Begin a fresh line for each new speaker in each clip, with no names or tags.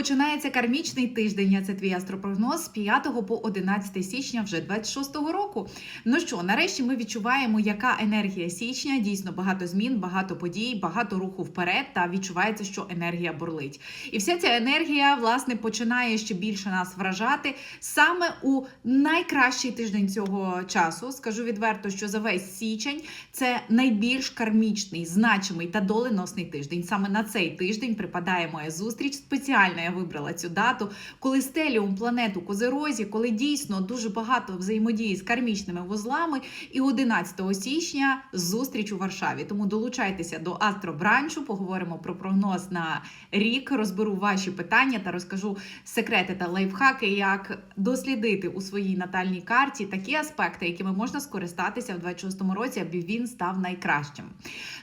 Починається кармічний тиждень. а Це твій астропрогноз з 5 по 11 січня вже 26-го року. Ну що, нарешті ми відчуваємо, яка енергія січня. Дійсно багато змін, багато подій, багато руху вперед. Та відчувається, що енергія бурлить. І вся ця енергія власне починає ще більше нас вражати саме у найкращий тиждень цього часу. Скажу відверто, що за весь січень це найбільш кармічний, значимий та доленосний тиждень. Саме на цей тиждень припадає моя зустріч. Спеціально вибрала цю дату, коли стеліум планету Козерозі, коли дійсно дуже багато взаємодії з кармічними вузлами. І 11 січня зустріч у Варшаві. Тому долучайтеся до Астробранчу. Поговоримо про прогноз на рік. Розберу ваші питання та розкажу секрети та лайфхаки, як дослідити у своїй натальній карті такі аспекти, якими можна скористатися в 26-му році, аби він став найкращим.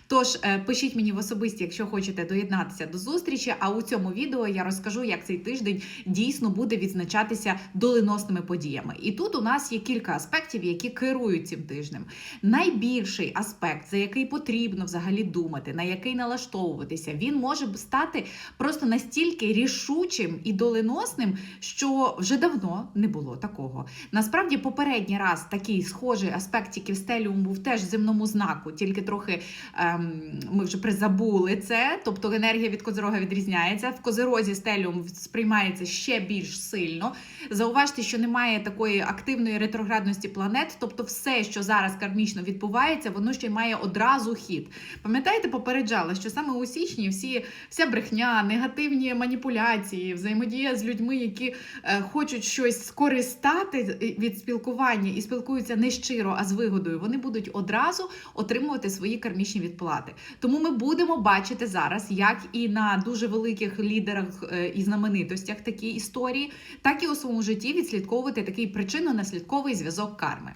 Тож е, пишіть мені в особисті, якщо хочете доєднатися до зустрічі. А у цьому відео я розкажу, як цей тиждень дійсно буде відзначатися доленосними подіями. І тут у нас є кілька аспектів, які керують цим тижнем. Найбільший аспект, за який потрібно взагалі думати, на який налаштовуватися, він може стати просто настільки рішучим і доленосним, що вже давно не було такого. Насправді, попередній раз такий схожий аспект, тільки в стеліум був теж земному знаку, тільки трохи ем, ми вже призабули це. Тобто енергія від козирога відрізняється. В козирозі стеліум сприймається ще більш сильно. Зауважте, що немає такої активної ретроградності планет, тобто все, що зараз кармічно відбувається, воно ще має одразу хід. Пам'ятаєте, попереджала, що саме у січні всі вся брехня, негативні маніпуляції, взаємодія з людьми, які е, хочуть щось скористати від спілкування і спілкуються не щиро, а з вигодою, вони будуть одразу отримувати свої кармічні відплати. Тому ми будемо бачити зараз, як і на дуже великих лідерах е, і знаменитостях такі історії, так і у своєму житті відслідковувати такий причинно-наслідковий зв'язок карми.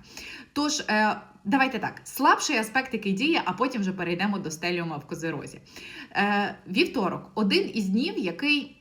Тож. е, Давайте так, слабший аспект, який діє, а потім вже перейдемо до стеліума в козирозі. Е, Вівторок один із днів, який.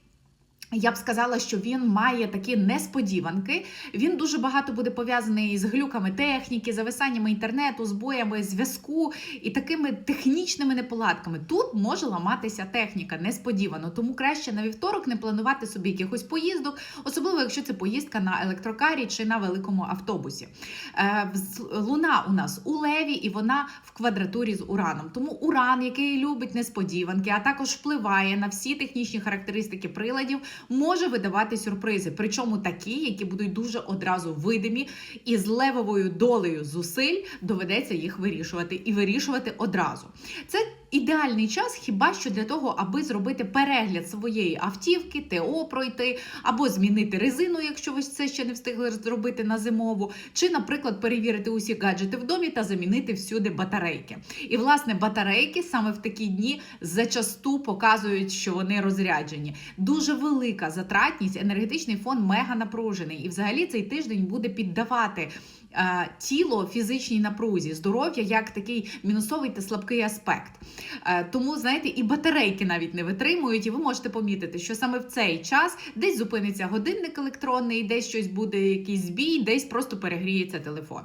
Я б сказала, що він має такі несподіванки. Він дуже багато буде пов'язаний з глюками техніки, зависаннями інтернету, збоями зв'язку і такими технічними неполадками. Тут може ламатися техніка несподівано, тому краще на вівторок не планувати собі якихось поїздок, особливо якщо це поїздка на електрокарі чи на великому автобусі. Е, Луна у нас у леві, і вона в квадратурі з ураном. Тому уран, який любить несподіванки, а також впливає на всі технічні характеристики приладів може видавати сюрпризи, причому такі, які будуть дуже одразу видимі, і з левовою долею зусиль доведеться їх вирішувати і вирішувати одразу. Це ідеальний час, хіба що для того, аби зробити перегляд своєї автівки, ТО пройти, або змінити резину, якщо ви це ще не встигли зробити на зимову, чи, наприклад, перевірити усі гаджети в домі та замінити всюди батарейки. І, власне, батарейки саме в такі дні зачасту показують, що вони розряджені. Дуже велика затратність, енергетичний фон мега напружений. І взагалі цей тиждень буде піддавати. Е, тіло фізичній напрузі, здоров'я як такий мінусовий та слабкий аспект. Е, тому, знаєте, і батарейки навіть не витримують, і ви можете помітити, що саме в цей час десь зупиниться годинник електронний, десь щось буде, якийсь збій, десь просто перегріється телефон.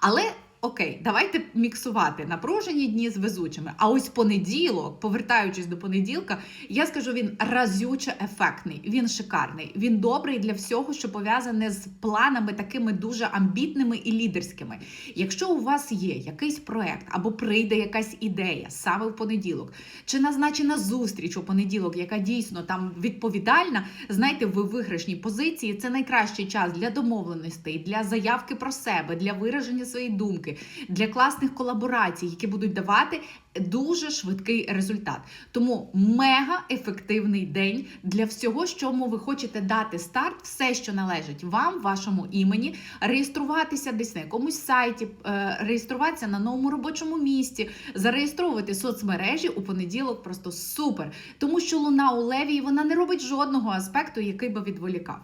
Але Окей, давайте міксувати напружені дні з везучими. А ось понеділок, повертаючись до понеділка, я скажу, він разюче ефектний, він шикарний, він добрий для всього, що пов'язане з планами такими дуже амбітними і лідерськими. Якщо у вас є якийсь проект або прийде якась ідея саме в понеділок, чи назначена зустріч у понеділок, яка дійсно там відповідальна, знайте, ви в виграшній позиції. Це найкращий час для домовленостей, для заявки про себе, для вираження своєї думки для класних колаборацій, які будуть давати дуже швидкий результат. Тому мега ефективний день для всього, чому ви хочете дати старт, все, що належить вам, вашому імені, реєструватися десь на якомусь сайті, е, реєструватися на новому робочому місці, зареєстровувати соцмережі у понеділок просто супер. Тому що луна у леві вона не робить жодного аспекту, який би відволікав.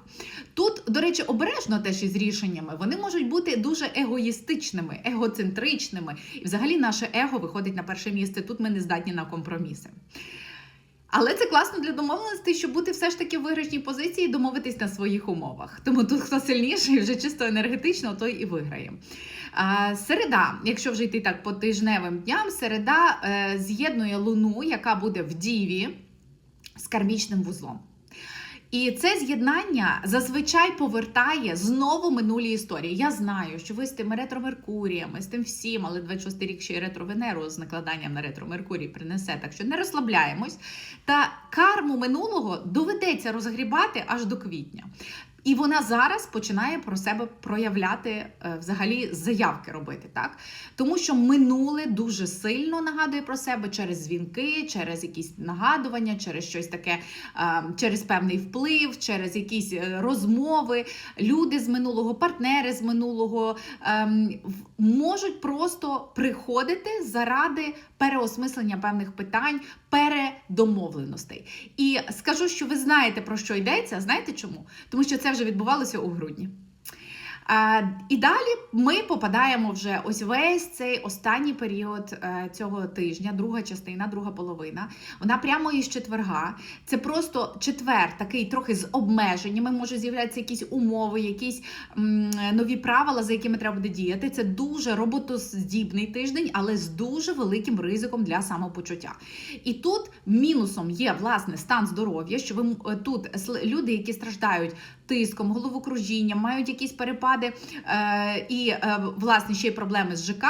Тут, до речі, обережно теж із рішеннями вони можуть бути дуже егоїстичними, егоцентричними. І взагалі наше его виходить на перше місце. Тут ми не здатні на компроміси. Але це класно для домовленостей, щоб бути все ж таки в виграшній позиції і домовитись на своїх умовах. Тому тут хто сильніший, вже чисто енергетично, той і виграє. Середа, якщо вже йти так по тижневим дням, середа е, з'єднує луну, яка буде в діві з кармічним вузлом. І це з'єднання зазвичай повертає знову минулі історії. Я знаю, що ви з тими ретро-меркуріями, з тим всім, але 26 рік ще й ретро-венеру з накладанням на ретро-меркурій принесе, так що не розслабляємось. Та карму минулого доведеться розгрібати аж до квітня. І вона зараз починає про себе проявляти е, взагалі заявки робити, так тому що минуле дуже сильно нагадує про себе через дзвінки, через якісь нагадування, через щось таке, е, через певний вплив, через якісь е, розмови. Люди з минулого, партнери з минулого ем, можуть просто приходити заради переосмислення певних питань, передомовленостей. І скажу, що ви знаєте про що йдеться. Знаєте чому? Тому що це вже відбувалося у грудні. І далі ми попадаємо вже ось весь цей останній період е, цього тижня, друга частина, друга половина. Вона прямо із четверга. Це просто четвер, такий трохи з обмеженнями. Можуть з'являтися якісь умови, якісь нові правила, за якими треба буде діяти. Це дуже роботоздібний тиждень, але з дуже великим ризиком для самопочуття. І тут мінусом є власне стан здоров'я, що ви е, тут люди, які страждають тиском, головокружінням, мають якісь перепади е, і е, власне ще й проблеми з ЖК,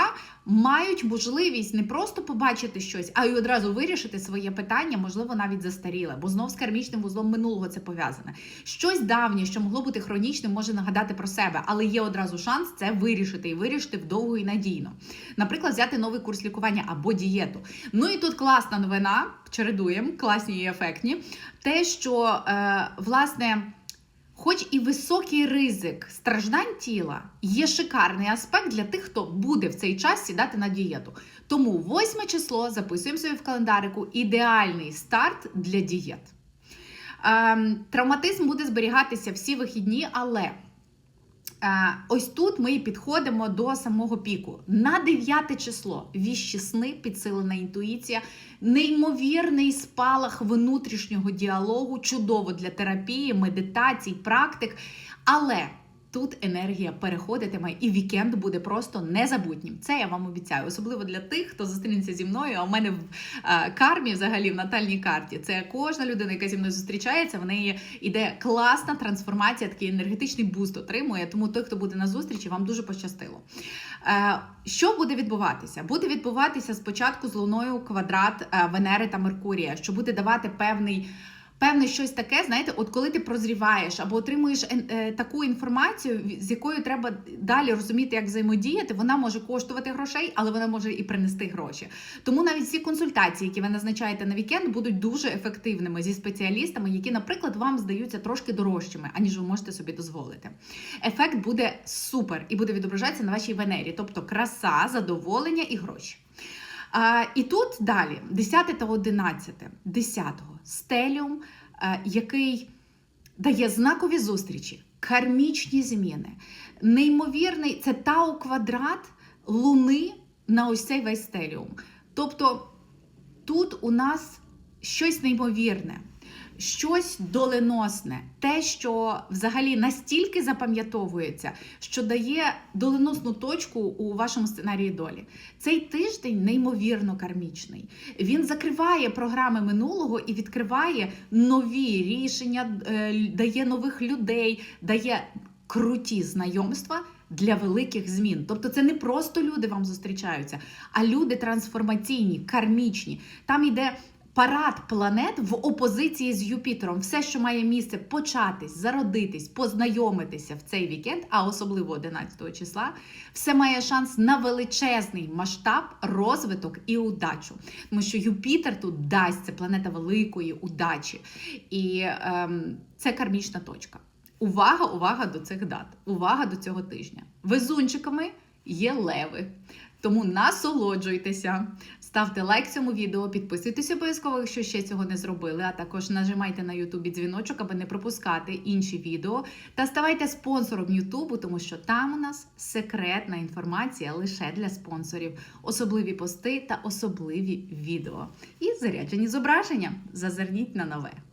мають можливість не просто побачити щось, а й одразу вирішити своє питання, можливо, навіть застаріле, бо знов з кармічним вузлом минулого це пов'язане. Щось давнє, що могло бути хронічним, може нагадати про себе, але є одразу шанс це вирішити і вирішити вдовго і надійно. Наприклад, взяти новий курс лікування або дієту. Ну і тут класна новина, чередуємо, класні і ефектні. Те, що е, власне. Хоч і високий ризик страждань тіла є шикарний аспект для тих, хто буде в цей час сідати на дієту. Тому 8 число записуємо собі в календарику ідеальний старт для дієт. Ем, травматизм буде зберігатися всі вихідні, але Ось тут ми і підходимо до самого піку. На 9 число віщі сни, підсилена інтуїція, неймовірний спалах внутрішнього діалогу, чудово для терапії, медитацій, практик. Але тут енергія переходитиме, і вікенд буде просто незабутнім. Це я вам обіцяю, особливо для тих, хто зустрінеться зі мною. А у мене в е, кармі, взагалі в натальній карті, це кожна людина, яка зі мною зустрічається, в неї іде класна трансформація, такий енергетичний буст отримує. Тому той, хто буде на зустрічі, вам дуже пощастило. Е, Що буде відбуватися? Буде відбуватися спочатку з луною квадрат е, Венери та Меркурія, що буде давати певний. Певне щось таке, знаєте, от коли ти прозріваєш або отримуєш е, е, таку інформацію, з якою треба далі розуміти, як взаємодіяти, вона може коштувати грошей, але вона може і принести гроші. Тому навіть всі консультації, які ви назначаєте на вікенд, будуть дуже ефективними зі спеціалістами, які, наприклад, вам здаються трошки дорожчими, аніж ви можете собі дозволити. Ефект буде супер і буде відображатися на вашій венері, тобто краса, задоволення і гроші. І тут далі, 10 та 11, 10 стеліум, е, який дає знакові зустрічі, кармічні зміни. Неймовірний це тау квадрат луни на ось цей весь стеліум. Тобто тут у нас щось неймовірне. Щось доленосне, те, що взагалі настільки запам'ятовується, що дає доленосну точку у вашому сценарії долі. Цей тиждень неймовірно кармічний. Він закриває програми минулого і відкриває нові рішення, е, дає нових людей, дає круті знайомства. Для великих змін, тобто це не просто люди вам зустрічаються, а люди трансформаційні, кармічні. Там йде парад планет в опозиції з Юпітером. Все, що має місце початись, зародитись, познайомитися в цей вікенд, а особливо 11 числа, все має шанс на величезний масштаб, розвиток і удачу. Тому що Юпітер тут дасть це планета великої удачі. І ем, це кармічна точка. Увага, увага до цих дат, увага до цього тижня. Везунчиками є леви. Тому насолоджуйтеся, ставте лайк цьому відео, підписуйтесь обов'язково, якщо ще цього не зробили. А також нажимайте на Ютубі дзвіночок, аби не пропускати інші відео. Та ставайте спонсором Ютубу, тому що там у нас секретна інформація лише для спонсорів, особливі пости та особливі відео. І заряджені зображення. Зазирніть на нове.